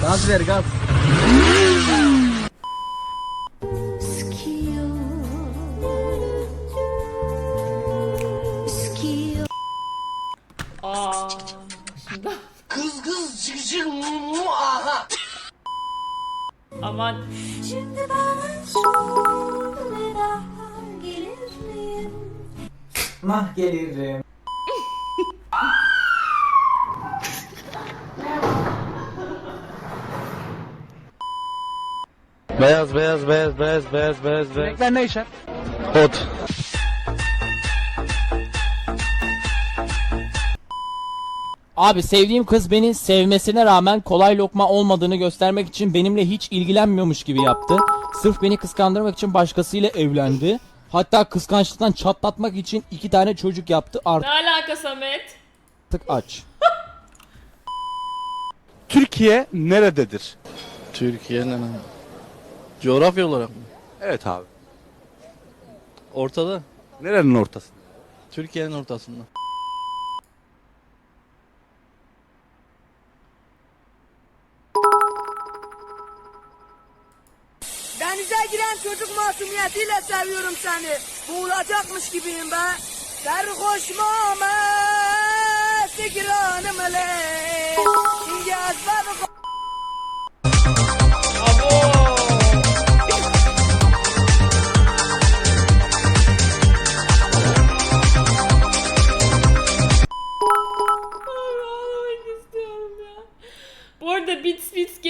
Gaz ver gaz. Beyaz beyaz beyaz beyaz beyaz beyaz beyaz. Renkler ne işer? Ot. Abi sevdiğim kız beni sevmesine rağmen kolay lokma olmadığını göstermek için benimle hiç ilgilenmiyormuş gibi yaptı. Sırf beni kıskandırmak için başkasıyla evlendi. Hatta kıskançlıktan çatlatmak için iki tane çocuk yaptı ne alaka Samet? artık aç. Türkiye nerededir? Türkiye'nin coğrafya olarak mı? Evet abi. Ortada. Nerenin ortasında? Türkiye'nin ortasında. Denize giren çocuk masumiyetiyle seviyorum seni. Boğulacakmış gibiyim ben. Sarhoş mame sigranım le. Yaz ben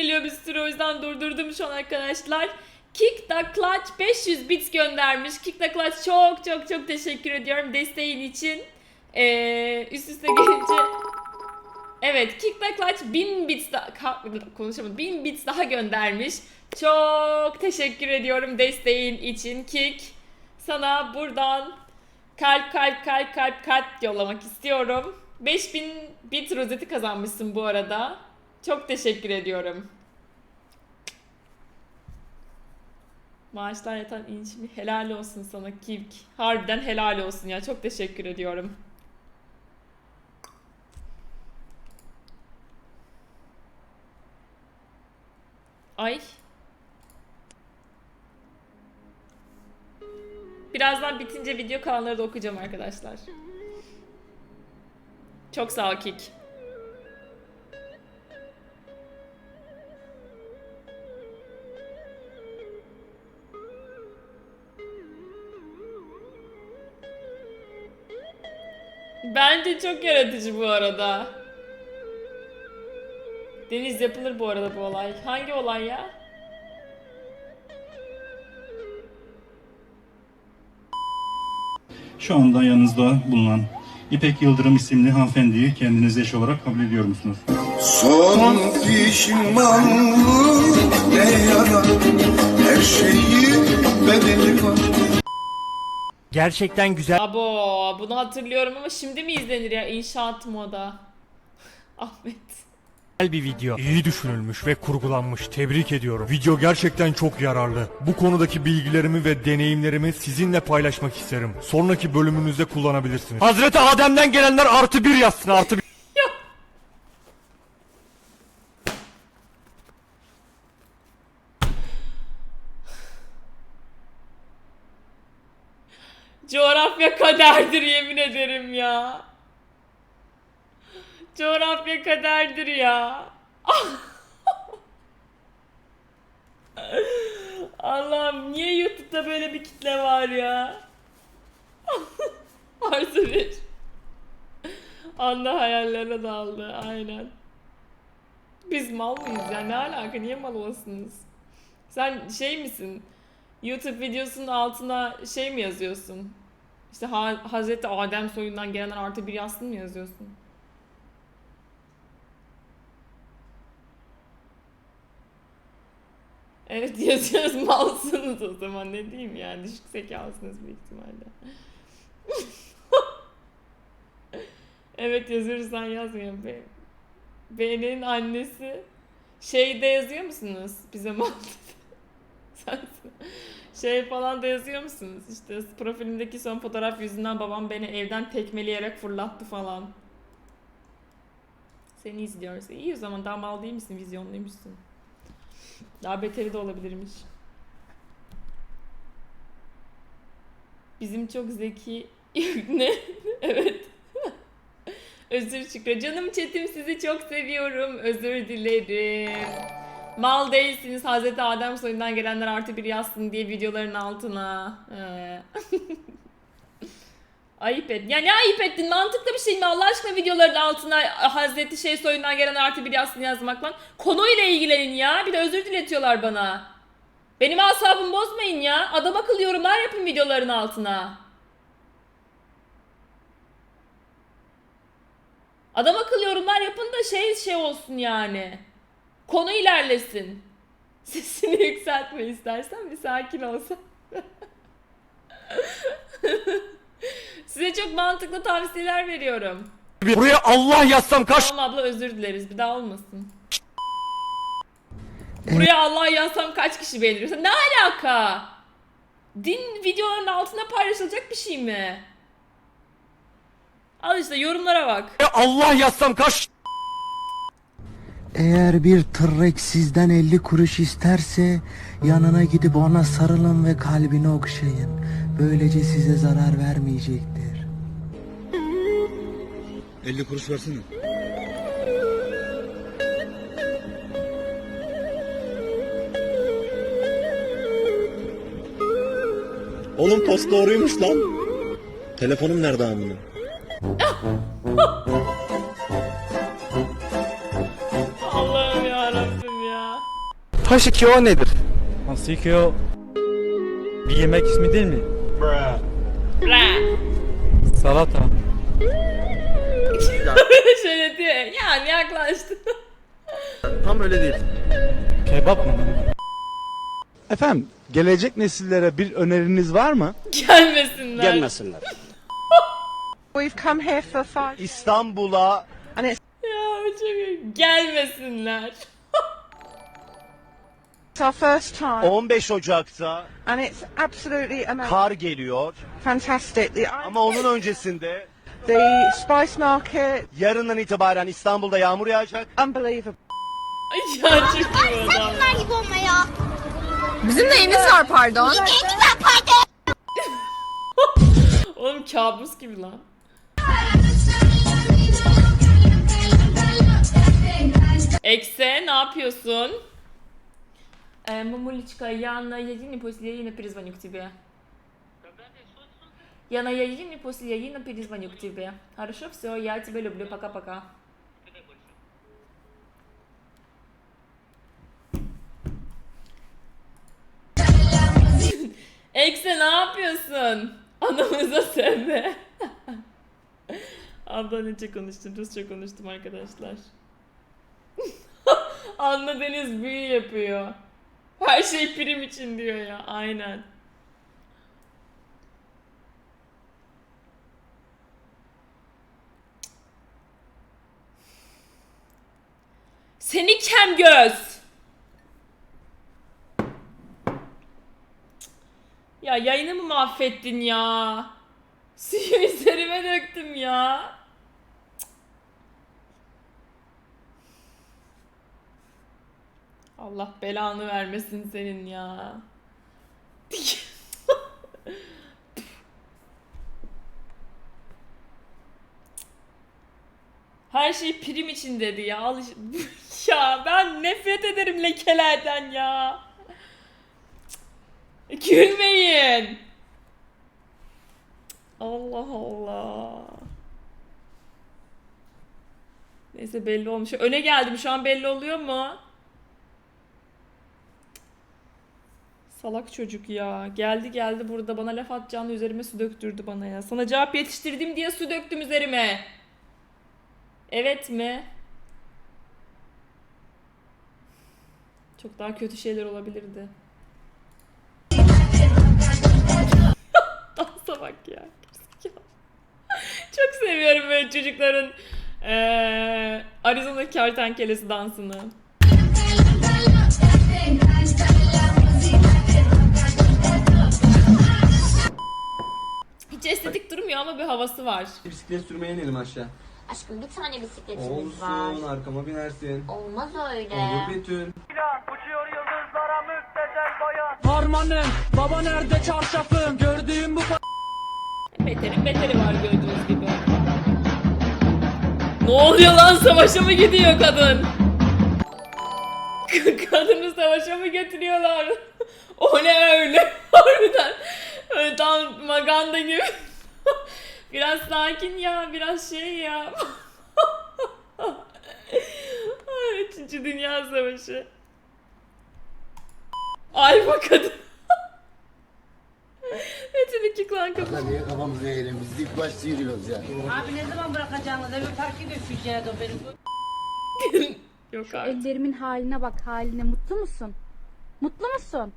geliyor bir sürü o yüzden durdurdum şu an arkadaşlar. Kick the Clutch 500 bits göndermiş. Kick the Clutch çok çok çok teşekkür ediyorum desteğin için. Ee, üst üste gelince Evet, Kick the Clutch 1000 bits daha konuşamadım. 1000 bits daha göndermiş. Çok teşekkür ediyorum desteğin için Kick. Sana buradan kalp kalp kalp kalp kalp yollamak istiyorum. 5000 bit rozeti kazanmışsın bu arada. Çok teşekkür ediyorum. Maaşlar yatan inç mi? Helal olsun sana Kick. Harbiden helal olsun ya. Çok teşekkür ediyorum. Ay. Birazdan bitince video kalanları da okuyacağım arkadaşlar. Çok sağ ol Kik. Bence çok yaratıcı bu arada. Deniz yapılır bu arada bu olay. Hangi olay ya? Şu anda yanınızda bulunan İpek Yıldırım isimli hanımefendiyi kendinize eş olarak kabul ediyor musunuz? Son pişmanlık ne yarar Her şeyi bedeli var Gerçekten güzel Abo bunu hatırlıyorum ama şimdi mi izlenir ya inşaat moda? Ahmet. bir video. İyi düşünülmüş ve kurgulanmış. Tebrik ediyorum. Video gerçekten çok yararlı. Bu konudaki bilgilerimi ve deneyimlerimi sizinle paylaşmak isterim. Sonraki bölümünüzde kullanabilirsiniz. Hazreti Adem'den gelenler artı bir yazsın artı bir. Coğrafya kaderdir yemin ederim ya. Coğrafya kaderdir ya. Allah'ım niye YouTube'da böyle bir kitle var ya? Artı bir. Anda hayallere daldı aynen. Biz mal mıyız ya? Ne alaka? Niye mal olasınız? Sen şey misin? YouTube videosunun altına şey mi yazıyorsun? İşte ha Hazreti Adem soyundan gelenler artı bir yazsın mı yazıyorsun? Evet yazıyoruz malsınız o zaman ne diyeyim yani düşük zekalısınız büyük ihtimalle. evet yazıyorsan yazmıyor. Be B'nin annesi şeyde yazıyor musunuz? Bize mal Sensin. Şey falan da yazıyor musunuz? İşte profilimdeki son fotoğraf yüzünden babam beni evden tekmeleyerek fırlattı falan. Seni izliyoruz. İyi o zaman daha mal değil misin? Vizyonluymuşsun. Daha beteri de olabilirmiş. Bizim çok zeki... ne? evet. Özür Şükrü. Canım chatim sizi çok seviyorum. Özür dilerim. Mal değilsiniz. Hazreti Adem soyundan gelenler artı bir yazsın diye videoların altına. Ee. ayıp et. Ya ne ayıp ettin? Mantıklı bir şey mi? Allah aşkına videoların altına Hazreti şey soyundan gelen artı bir yazsın yazmak lan. Konuyla ilgilenin ya. Bir de özür diletiyorlar bana. Benim asabımı bozmayın ya. Adam akıllı yorumlar yapın videoların altına. Adam akıllı yorumlar yapın da şey şey olsun yani. Konu ilerlesin. Sesini yükseltme istersen bir sakin olsan. Size çok mantıklı tavsiyeler veriyorum. Buraya Allah yazsam kaç Tamam abla özür dileriz. Bir daha olmasın. Buraya Allah yazsam kaç kişi beğenir? Ne alaka? Din videoların altına paylaşılacak bir şey mi? Al işte yorumlara bak. Allah yazsam kaç Eğer bir tırrek sizden 50 kuruş isterse yanına gidip ona sarılın ve kalbini okşayın. Böylece size zarar vermeyecektir. 50 kuruş versene. Oğlum post doğruymuş lan. Telefonum nerede amına? H2O nedir? H2O bir yemek ismi değil mi? Bra. Salata. Şöyle diyor. Yani yaklaştı. Tam öyle değil. Kebap mı? Efendim gelecek nesillere bir öneriniz var mı? Gelmesinler. Gelmesinler. We've come here for five İstanbul'a Ya bu çok iyi. Gelmesinler. It's our first time 15 Ocak'ta and it's absolutely amazing. kar geliyor Fantastic. The, ama onun öncesinde the Spice Market, yarından itibaren İstanbul'da yağmur yağacak. unbelievable. Ay ya çok iyi bu adam. gibi olma ya. Bizim neyimiz var pardon? Oğlum kabus gibi lan. Ekse ne yapıyorsun? Э, Мамулечка, я на Яине после Яина перезвоню к тебе. Я на Яине после Яина перезвоню к тебе. Хорошо, все, я тебя люблю, пока-пока. Ekse ne yapıyorsun? Anamıza sövme. Abla nece konuştum, Rusça konuştum arkadaşlar. Anla Deniz büyü yapıyor. Her şey prim için diyor ya, aynen. Seni kem göz. Ya yayını mı mahvettin ya? Suyu üzerime döktüm ya. Allah belanı vermesin senin ya. Her şey prim için dedi ya. Ya ben nefret ederim lekelerden ya. Gülmeyin. Allah Allah. Neyse belli olmuş. Öne geldim. Şu an belli oluyor mu? Salak çocuk ya. Geldi geldi burada bana laf atacağını üzerime su döktürdü bana ya. Sana cevap yetiştirdim diye su döktüm üzerime. Evet mi? Çok daha kötü şeyler olabilirdi. Dansa bak ya. Çok seviyorum böyle çocukların eee Arizona kertenkelesi dansını. Hiç estetik durmuyor ama bir havası var. Bisiklet sürmeye inelim aşağı. Aşkım bir tane bisikletimiz var. arkama binersin. Olmaz öyle. Betül. Harmanım baba nerede çarşafım gördüğüm bu Beterin beteri var gördüğünüz gibi. Ne oluyor lan savaşa mı gidiyor kadın? Kadını savaşa mı götürüyorlar? o ne. Öyle tam maganda gibi. biraz sakin ya, biraz şey ya. Ay, Üçüncü Dünya Savaşı. Alfa kadın. Metin iki klan kapı. Niye kafamızı eğelim biz ilk başta yürüyoruz ya. Abi ne zaman bırakacaksınız evi park edeceğiz o benim. Yok artık. Ellerimin haline bak haline. Mutlu musun? Mutlu musun?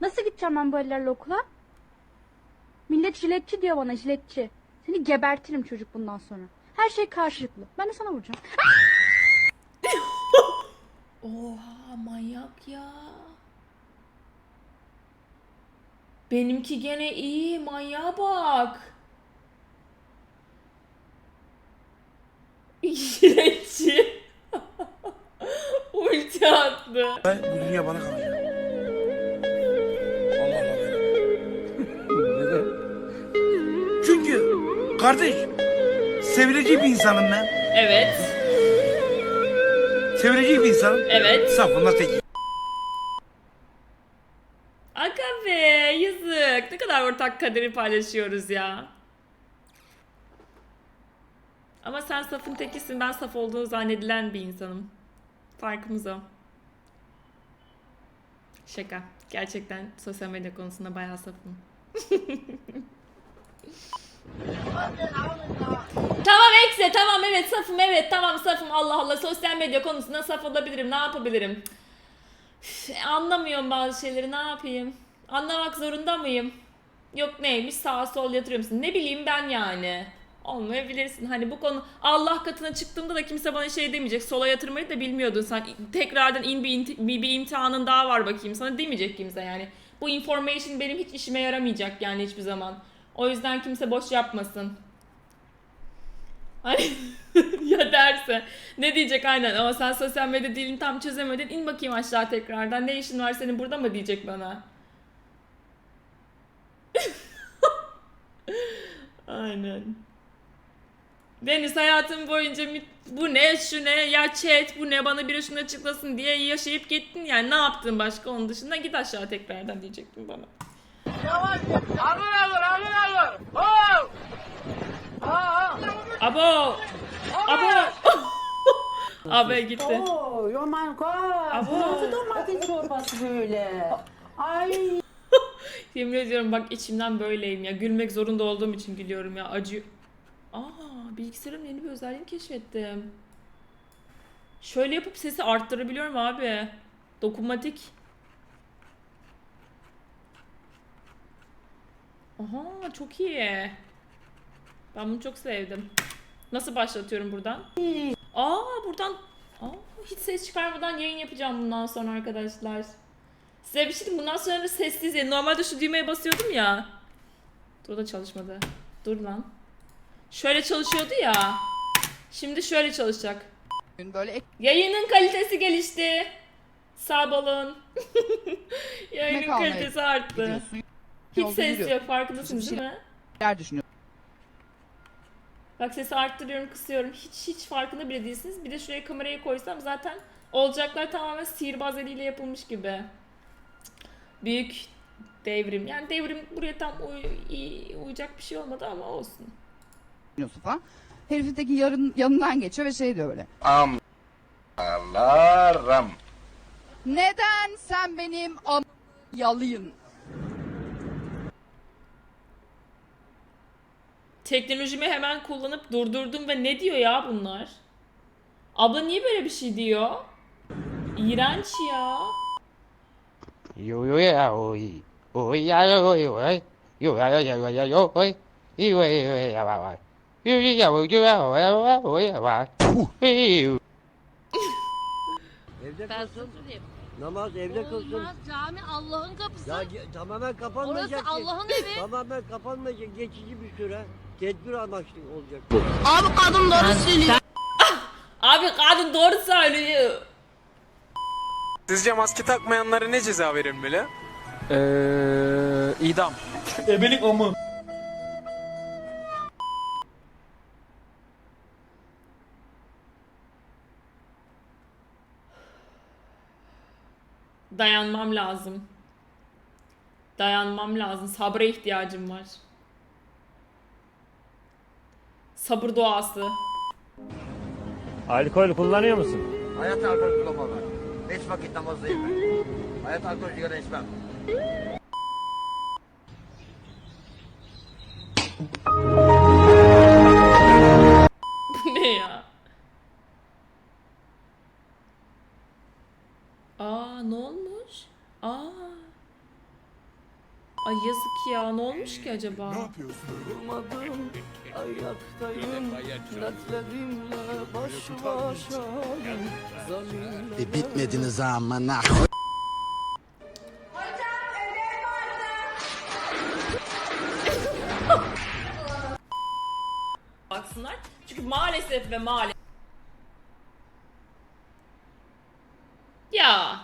Nasıl gideceğim ben bu ellerle okula? Millet jiletçi diyor bana jiletçi. Seni gebertirim çocuk bundan sonra. Her şey karşılıklı. Ben de sana vuracağım. Oha manyak ya. Benimki gene iyi manyağa bak. İğrenççi. Ulti attı. Bu dünya bana kalacak. Kardeş sevilecek bir insanım ben. Evet. Sevilecek bir insanım. Evet. Safında tek. Aga be yazık. Ne kadar ortak kaderi paylaşıyoruz ya. Ama sen safın tekisin. Ben saf olduğunu zannedilen bir insanım. Farkımız o. Şaka. Gerçekten sosyal medya konusunda bayağı safım. tamam Ekse tamam evet safım evet. Tamam safım. Allah Allah sosyal medya konusunda saf olabilirim. Ne yapabilirim? Üf, Anlamıyorum bazı şeyleri. Ne yapayım? Anlamak zorunda mıyım? Yok neymiş? Sağa sol yatırıyor musun? Ne bileyim ben yani. Olmayabilirsin. Hani bu konu Allah katına çıktığımda da kimse bana şey demeyecek. Sola yatırmayı da bilmiyordun sen. Tekrardan in bir, bir, bir imtihanın daha var bakayım. Sana demeyecek kimse yani. Bu information benim hiç işime yaramayacak yani hiçbir zaman o yüzden kimse boş yapmasın. Hani ya derse. Ne diyecek aynen? Ama sen sosyal medya dilini tam çözemedin. İn bakayım aşağı tekrardan. Ne işin var senin burada mı diyecek bana. aynen. Deniz hayatım boyunca bu ne şu ne ya chat bu ne bana biri şunu açıklasın diye yaşayıp gittin. Yani ne yaptın başka? Onun dışında git aşağı tekrardan diyecektin bana. Abo! Abo! Abi gitti. Oh my god. Nasıl domates çorbası böyle? Ay. Yemin ediyorum bak içimden böyleyim ya. Gülmek zorunda olduğum için gülüyorum ya. Acı. Aa, bilgisayarımın yeni bir özelliğini keşfettim. Şöyle yapıp sesi arttırabiliyorum abi. Dokunmatik. Aha çok iyi. Ben bunu çok sevdim. Nasıl başlatıyorum buradan? Aa buradan Aa, hiç ses çıkarmadan yayın yapacağım bundan sonra arkadaşlar. Size bir şey diyeyim, bundan sonra sessiz yayın. Normalde şu düğmeye basıyordum ya. Dur da çalışmadı. Dur lan. Şöyle çalışıyordu ya. Şimdi şöyle çalışacak. Böyle Yayının kalitesi gelişti. Sağ olun. Yayının almaya kalitesi arttı. Hiç ses yok farkındasınız değil mi? şeyler düşünüyorum. Bak sesi arttırıyorum, kısıyorum. Hiç hiç farkında bile değilsiniz. Bir de şuraya kamerayı koysam zaten olacaklar tamamen sihirbaz eliyle yapılmış gibi. Büyük devrim. Yani devrim buraya tam uy, iyi, uyacak bir şey olmadı ama olsun. Düşünüyorsun falan. Herifin teki yarın, yanından geçiyor ve şey diyor böyle. Alarm. Neden sen benim am yalıyın? Teknolojimi hemen kullanıp durdurdum ve ne diyor ya bunlar? Abla niye böyle bir şey diyor? İğrenç ya. Yo yo ya oy. Oy ya yo oy oy. Yo ya ya ya ya yo oy. Yo ya ya ya ya ya. Yo ya ya yo ya oy ya oy ya. Yo. Ben söyleyeyim. Namaz evde kılsın. Olmaz cami Allah'ın kapısı. Ya ge- tamamen kapanmayacak Orası ki. Allah'ın evi. Tamamen kapanmayacak geçici bir süre. Tedbir amaçlı olacak. Abi kadın doğru söylüyor. Sizce maske takmayanlara ne ceza verilmeli? idam. Dayanmam lazım. Dayanmam lazım. Sabra ihtiyacım var. Sabır doğası. Alkol kullanıyor musun? Hayat alkol kullanmam. Beş vakit namazdayım ben. Hayat alkol sigara içmem. Bu ne ya? Aa ne olmuş? Aa. Ay yazık ya. Ne olmuş ki acaba? Durmadım, ayaktayım. Dertlerimle baş başayım. Zalim. E bitmediniz amına. Baksınlar. Çünkü maalesef ve maalesef. Ya.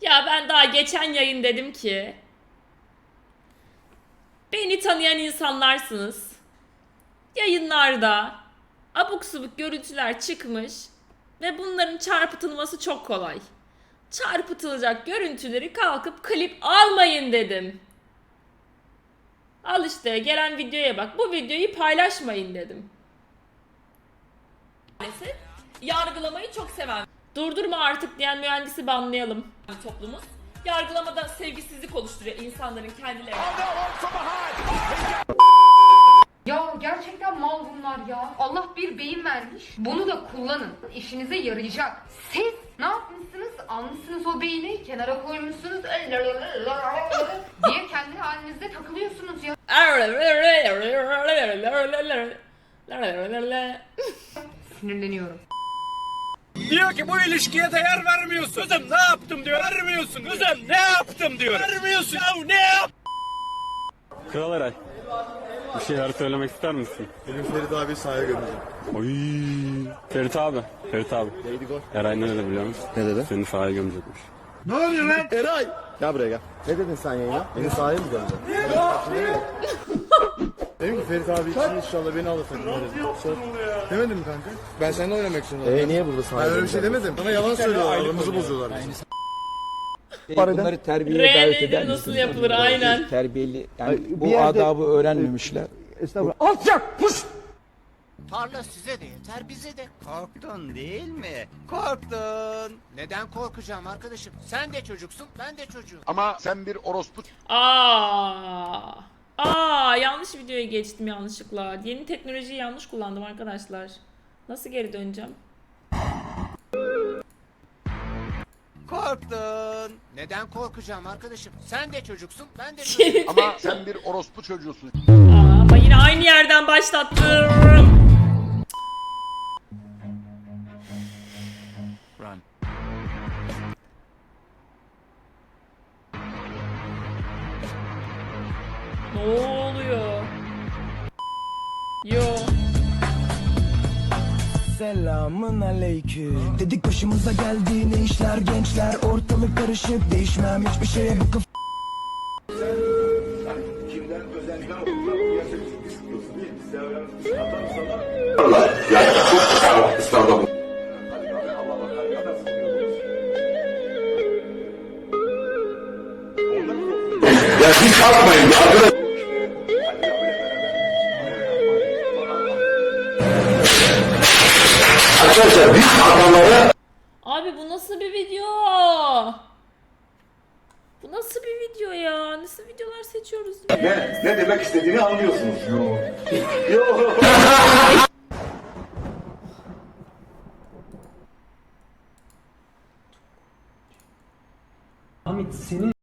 Ya ben daha geçen yayın dedim ki. Beni tanıyan insanlarsınız. Yayınlarda abuk subuk görüntüler çıkmış ve bunların çarpıtılması çok kolay. Çarpıtılacak görüntüleri kalkıp klip almayın dedim. Al işte gelen videoya bak. Bu videoyu paylaşmayın dedim. Yargılamayı çok seven. Durdurma artık diyen mühendisi banlayalım. Toplumuz yargılamada sevgisizlik oluşturuyor insanların kendilerine. Ya gerçekten mal bunlar ya. Allah bir beyin vermiş. Bunu da kullanın. İşinize yarayacak. Siz ne yapmışsınız? Almışsınız o beyni, kenara koymuşsunuz. diye kendi halinizde takılıyorsunuz ya. Sinirleniyorum. Diyor ki bu ilişkiye değer vermiyorsun. Kızım ne yaptım diyor. Vermiyorsun. Kızım ne yaptım diyor. Vermiyorsun. Ya ne yap? Kral Eray. Bir şeyler söylemek ister misin? Benim Ferit abi sahaya gömeceğim. Oy. Ferit abi. Ferit abi. Neydi gol? Eray ne dedi biliyor musun? Ne dedi? Seni sahaya gömecekmiş. Eray! Gel buraya gel. Ne dedin sen yayına? Beni sahaya mı gömeceksin? Dedim ki Ferit abi için inşallah beni alır takımda dedim. Söz. Demedim mi kanka? Ben seninle oynamak istiyorum. Eee niye burada Ben öyle bir şey demedim. Sana yalan söylüyorlar. Aramızı bozuyorlar. Bunları terbiyeye R davet eder nasıl misiniz? yapılır aynen. Terbiyeli yani bu adabı öğrenmemişler. Estağfurullah. Tarla size de yeter bize de. Korktun değil mi? Korktun. Neden korkacağım arkadaşım? Sen de çocuksun, ben de çocuğum. Ama sen bir orospu Aa. Aa yanlış videoya geçtim yanlışlıkla. Yeni teknolojiyi yanlış kullandım arkadaşlar. Nasıl geri döneceğim? Korktun. Neden korkacağım arkadaşım? Sen de çocuksun, ben de çocuğum. Ama sen bir orospu çocuğusun. Aa, ama yine aynı yerden başlattım. Selamın aleyküm. Dedik başımıza geldi ne işler gençler ortalık karışık değişmem hiçbir şeye bu kaf- istediğini anlıyorsunuz. Hamit senin